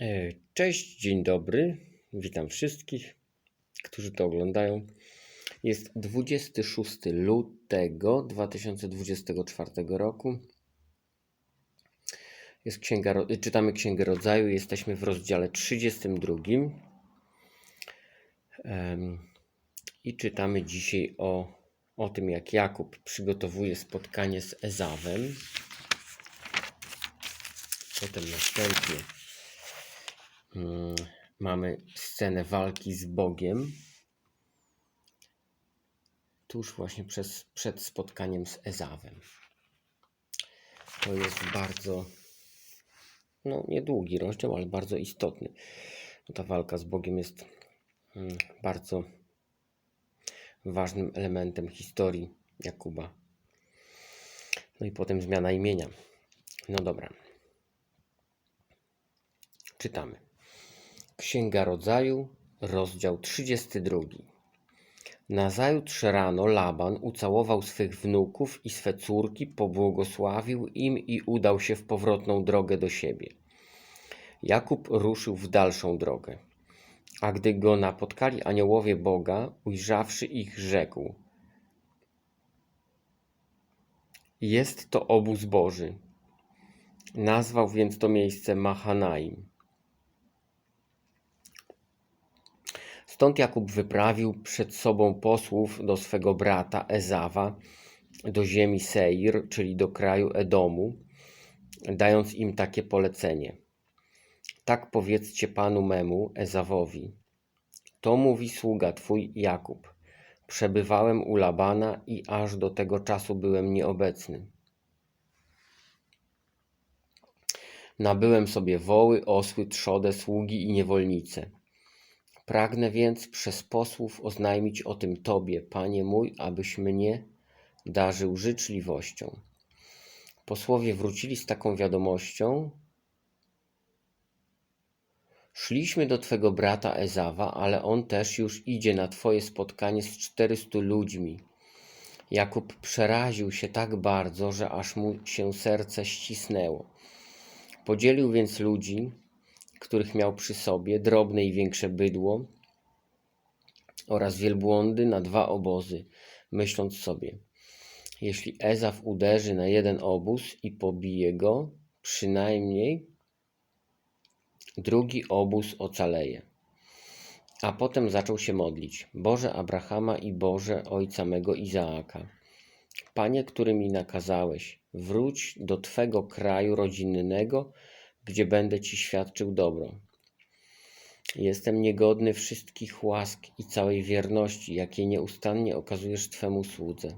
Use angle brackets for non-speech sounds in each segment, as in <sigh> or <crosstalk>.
E, Cześć, dzień dobry. Witam wszystkich, którzy to oglądają. Jest 26 lutego 2024 roku. Jest księga, czytamy Księgę Rodzaju. Jesteśmy w rozdziale 32. Em, I czytamy dzisiaj o, o tym, jak Jakub przygotowuje spotkanie z Ezawem. Potem następnie mamy scenę walki z Bogiem. Tuż właśnie przez, przed spotkaniem z Ezawem. To jest bardzo, no niedługi rozdział, ale bardzo istotny. Ta walka z Bogiem jest mm, bardzo ważnym elementem historii Jakuba. No i potem zmiana imienia. No dobra. Czytamy. Księga Rodzaju, rozdział 32. Nazajutrz rano Laban ucałował swych wnuków i swe córki, pobłogosławił im i udał się w powrotną drogę do siebie. Jakub ruszył w dalszą drogę. A gdy go napotkali aniołowie Boga, ujrzawszy ich, rzekł: Jest to obóz Boży. Nazwał więc to miejsce Mahanaim. Stąd Jakub wyprawił przed sobą posłów do swego brata Ezawa, do ziemi Seir, czyli do kraju Edomu, dając im takie polecenie. Tak powiedzcie panu memu, Ezawowi. To mówi sługa twój Jakub. Przebywałem u Labana i aż do tego czasu byłem nieobecny. Nabyłem sobie woły, osły, trzodę, sługi i niewolnice. Pragnę więc przez posłów oznajmić o tym Tobie, Panie mój, abyś mnie darzył życzliwością. Posłowie wrócili z taką wiadomością. Szliśmy do Twego brata Ezawa, ale on też już idzie na Twoje spotkanie z czterystu ludźmi. Jakub przeraził się tak bardzo, że aż mu się serce ścisnęło. Podzielił więc ludzi, których miał przy sobie, drobne i większe bydło oraz wielbłądy na dwa obozy, myśląc sobie, jeśli Ezaf uderzy na jeden obóz i pobije go, przynajmniej drugi obóz ocaleje. A potem zaczął się modlić: Boże Abrahama i Boże ojca mego Izaaka, Panie, który mi nakazałeś, wróć do Twego kraju rodzinnego, gdzie będę Ci świadczył dobro. Jestem niegodny wszystkich łask i całej wierności, jakie nieustannie okazujesz Twemu słudze.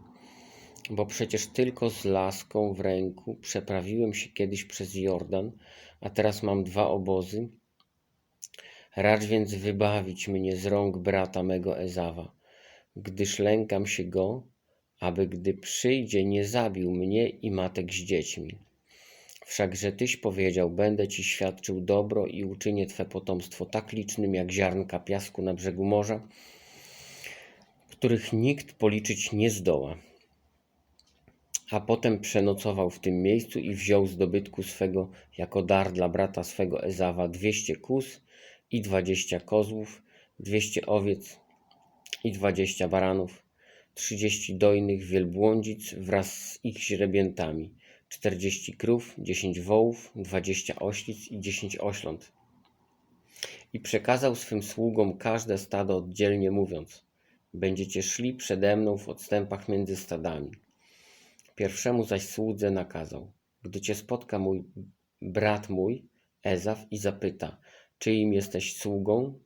Bo przecież tylko z laską w ręku przeprawiłem się kiedyś przez Jordan, a teraz mam dwa obozy. Racz więc wybawić mnie z rąk brata mego Ezawa, gdyż lękam się go, aby gdy przyjdzie, nie zabił mnie i matek z dziećmi. Wszakże Tyś powiedział, będę Ci świadczył dobro i uczynię Twe potomstwo tak licznym jak ziarnka piasku na brzegu morza, których nikt policzyć nie zdoła. A potem przenocował w tym miejscu i wziął z dobytku swego jako dar dla brata swego Ezawa dwieście kóz i dwadzieścia kozłów, dwieście owiec i dwadzieścia baranów, trzydzieści dojnych wielbłądzic wraz z ich źrebiętami, czterdzieści krów, dziesięć wołów, dwadzieścia oślic i dziesięć ośląt. I przekazał swym sługom każde stado oddzielnie, mówiąc: Będziecie szli przede mną w odstępach między stadami. Pierwszemu zaś słudze nakazał: Gdy cię spotka mój brat mój, Ezaf, i zapyta, czyim jesteś sługą,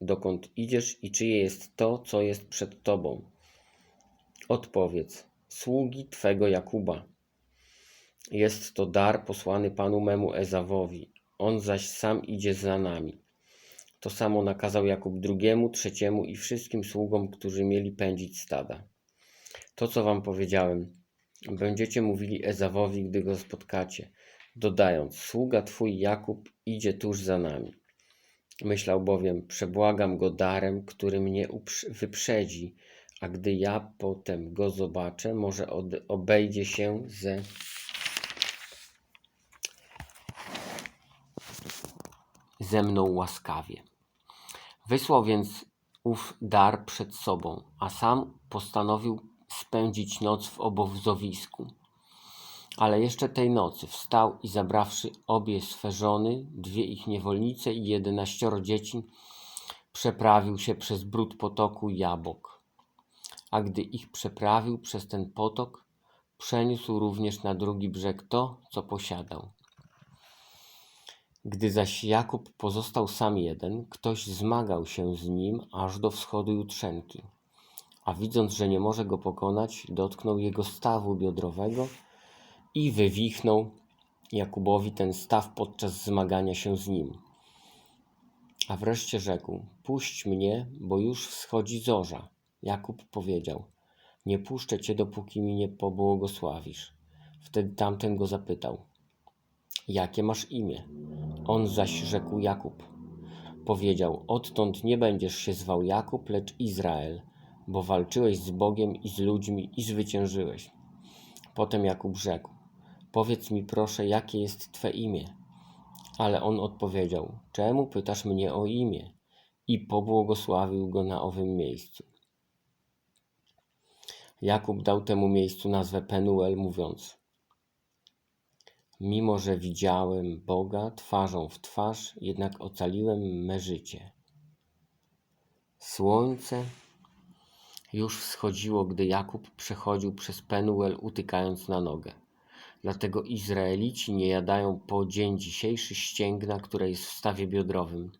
dokąd idziesz i czyje jest to, co jest przed tobą. Odpowiedz: Sługi twego Jakuba. Jest to dar posłany panu memu Ezawowi, on zaś sam idzie za nami. To samo nakazał Jakub drugiemu, trzeciemu i wszystkim sługom, którzy mieli pędzić stada. To, co wam powiedziałem, będziecie mówili Ezawowi, gdy go spotkacie, dodając: Sługa twój Jakub idzie tuż za nami. Myślał bowiem: Przebłagam go darem, który mnie wyprzedzi, a gdy ja potem go zobaczę, może obejdzie się ze ze mną łaskawie. Wysłał więc ów dar przed sobą, a sam postanowił spędzić noc w obozowisku. Ale jeszcze tej nocy wstał i zabrawszy obie swe żony, dwie ich niewolnice i jedenaścioro dzieci, przeprawił się przez brud potoku Jabok. A gdy ich przeprawił przez ten potok, przeniósł również na drugi brzeg to, co posiadał. Gdy zaś Jakub pozostał sam jeden, ktoś zmagał się z nim aż do wschodu jutrzenki. A widząc, że nie może go pokonać, dotknął jego stawu biodrowego i wywichnął Jakubowi ten staw podczas zmagania się z nim. A wreszcie rzekł: Puść mnie, bo już wschodzi zorza. Jakub powiedział: Nie puszczę cię, dopóki mi nie pobłogosławisz. Wtedy tamten go zapytał: Jakie masz imię? On zaś rzekł Jakub. Powiedział: Odtąd nie będziesz się zwał Jakub, lecz Izrael, bo walczyłeś z Bogiem i z ludźmi i zwyciężyłeś. Potem Jakub rzekł: Powiedz mi proszę, jakie jest twe imię? Ale on odpowiedział: Czemu pytasz mnie o imię? I pobłogosławił go na owym miejscu. Jakub dał temu miejscu nazwę Penuel, mówiąc: Mimo, że widziałem Boga twarzą w twarz, jednak ocaliłem me życie. Słońce już wschodziło, gdy Jakub przechodził przez Penuel, utykając na nogę. Dlatego Izraelici nie jadają po dzień dzisiejszy ścięgna, które jest w stawie biodrowym,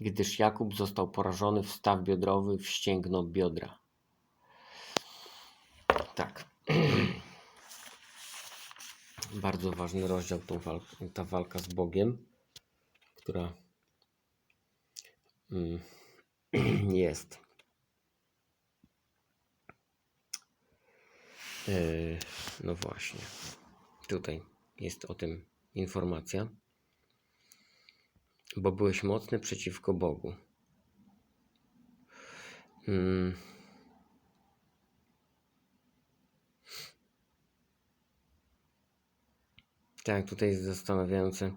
gdyż Jakub został porażony w staw biodrowy w ścięgno biodra. Tak. <clears throat> Bardzo ważny rozdział tą ta walka z Bogiem, która mm, <clears throat> jest. Yy, no właśnie. Tutaj jest o tym informacja. Bo byłeś mocny przeciwko Bogu. Tak, tutaj jest zastanawiające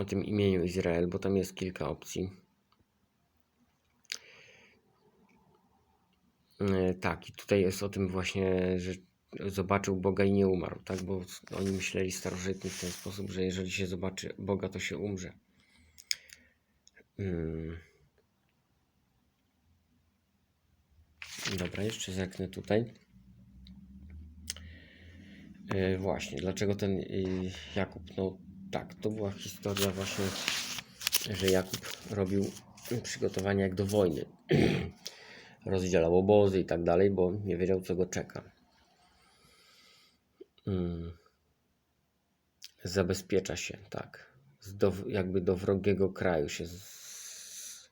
o tym imieniu Izrael, bo tam jest kilka opcji. Yy, tak, i tutaj jest o tym właśnie, że zobaczył Boga i nie umarł, tak? Bo oni myśleli starożytni w ten sposób, że jeżeli się zobaczy Boga, to się umrze. Hmm. Dobra, jeszcze zerknę tutaj. Yy, właśnie, dlaczego ten yy, Jakub? No tak, to była historia właśnie, że Jakub robił przygotowania jak do wojny. <clears throat> Rozdzielał obozy i tak dalej, bo nie wiedział, co go czeka. Hmm. Zabezpiecza się, tak. Do, jakby do wrogiego kraju się z,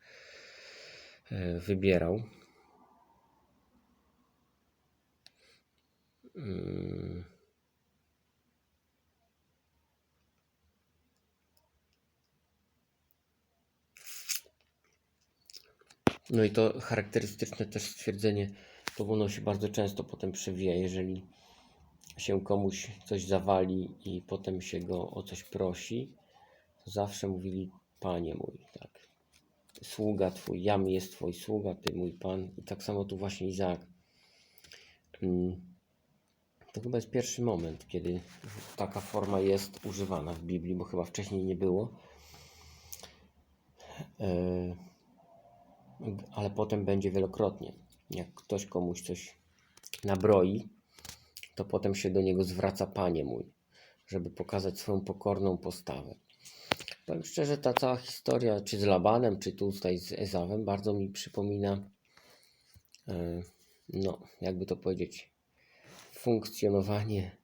e, wybierał. No i to charakterystyczne też stwierdzenie, to ono się bardzo często potem przewija, jeżeli się komuś coś zawali i potem się go o coś prosi, to zawsze mówili Panie mój, tak. Sługa Twój, jam jest Twój sługa, Ty mój Pan. I tak samo tu właśnie Izaak. Mm, to chyba jest pierwszy moment, kiedy taka forma jest używana w Biblii, bo chyba wcześniej nie było. E, ale potem będzie wielokrotnie. Jak ktoś komuś coś nabroi, to potem się do niego zwraca Panie mój, żeby pokazać swoją pokorną postawę. Powiem szczerze, ta cała historia, czy z Labanem, czy tutaj z Ezawem, bardzo mi przypomina, e, no, jakby to powiedzieć, funkcjonowanie,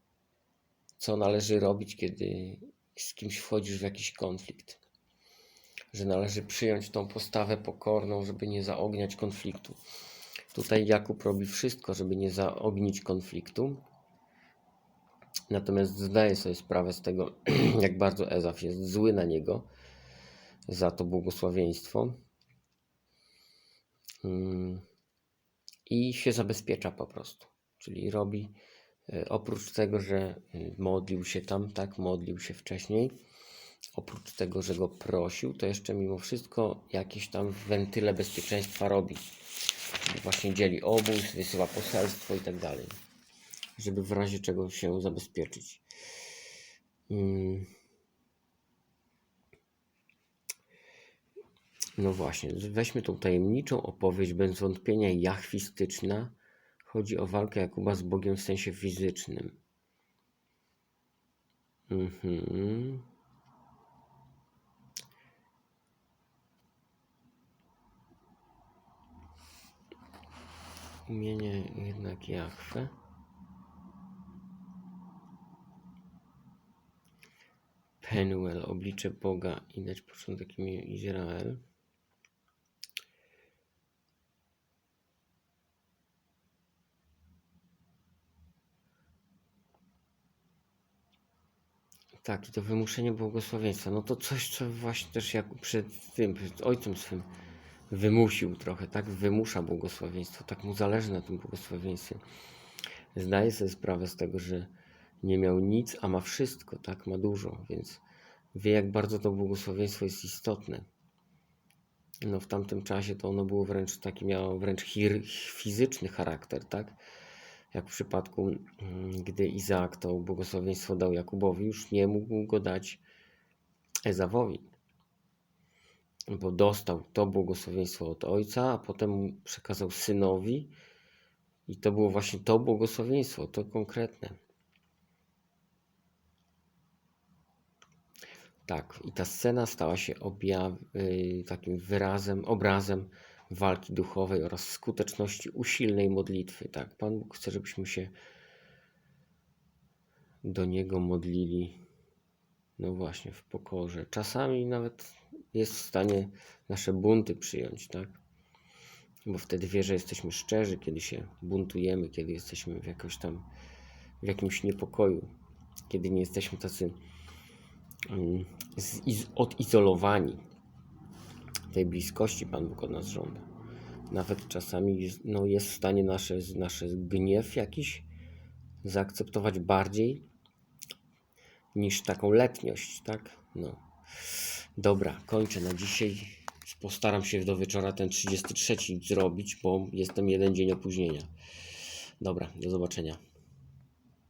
co należy robić, kiedy z kimś wchodzisz w jakiś konflikt. Że należy przyjąć tą postawę pokorną, żeby nie zaogniać konfliktu. Tutaj Jakub robi wszystko, żeby nie zaognić konfliktu, Natomiast zdaję sobie sprawę z tego, <clears throat> jak bardzo Ezaf jest zły na niego za to błogosławieństwo. Mm. I się zabezpiecza po prostu. Czyli robi, e, oprócz tego, że e, modlił się tam, tak, modlił się wcześniej, oprócz tego, że go prosił, to jeszcze mimo wszystko jakieś tam wentyle bezpieczeństwa robi. Właśnie dzieli obóz, wysyła poselstwo i tak dalej, żeby w razie czego się zabezpieczyć. Mm. No właśnie, weźmy tą tajemniczą opowieść, bez wątpienia jachwistyczna. Chodzi o walkę Jakuba z Bogiem w sensie fizycznym. Mhm. Imienie jednak Jahwe. Penuel, oblicze Boga i dać początek imię Izrael. Tak, i to wymuszenie błogosławieństwa. No to coś, co właśnie też jak przed tym, przed ojcem swym wymusił trochę, tak? Wymusza błogosławieństwo, tak mu zależy na tym błogosławieństwie. Zdaje sobie sprawę z tego, że nie miał nic, a ma wszystko, tak? Ma dużo, więc wie, jak bardzo to błogosławieństwo jest istotne. No w tamtym czasie to ono było wręcz taki, miało wręcz hir, fizyczny charakter, tak? Jak w przypadku, mm, gdy Izaak to błogosławieństwo dał Jakubowi, już nie mógł go dać Ezawowi. Bo dostał to błogosławieństwo od ojca, a potem przekazał synowi, i to było właśnie to błogosławieństwo, to konkretne. Tak, i ta scena stała się objaw, y, takim wyrazem, obrazem walki duchowej oraz skuteczności usilnej modlitwy. Tak, Pan Bóg chce, żebyśmy się do Niego modlili, no właśnie, w pokorze. Czasami nawet jest w stanie nasze bunty przyjąć, tak? Bo wtedy wie, że jesteśmy szczerzy, kiedy się buntujemy, kiedy jesteśmy w jakoś tam, w jakimś niepokoju, kiedy nie jesteśmy tacy ziz- odizolowani tej bliskości Pan Bóg od nas żąda. Nawet czasami jest, no, jest w stanie nasze, nasze gniew jakiś zaakceptować bardziej niż taką letniość, tak? No. Dobra, kończę na dzisiaj. Postaram się do wieczora ten 33 zrobić, bo jestem jeden dzień opóźnienia. Dobra, do zobaczenia.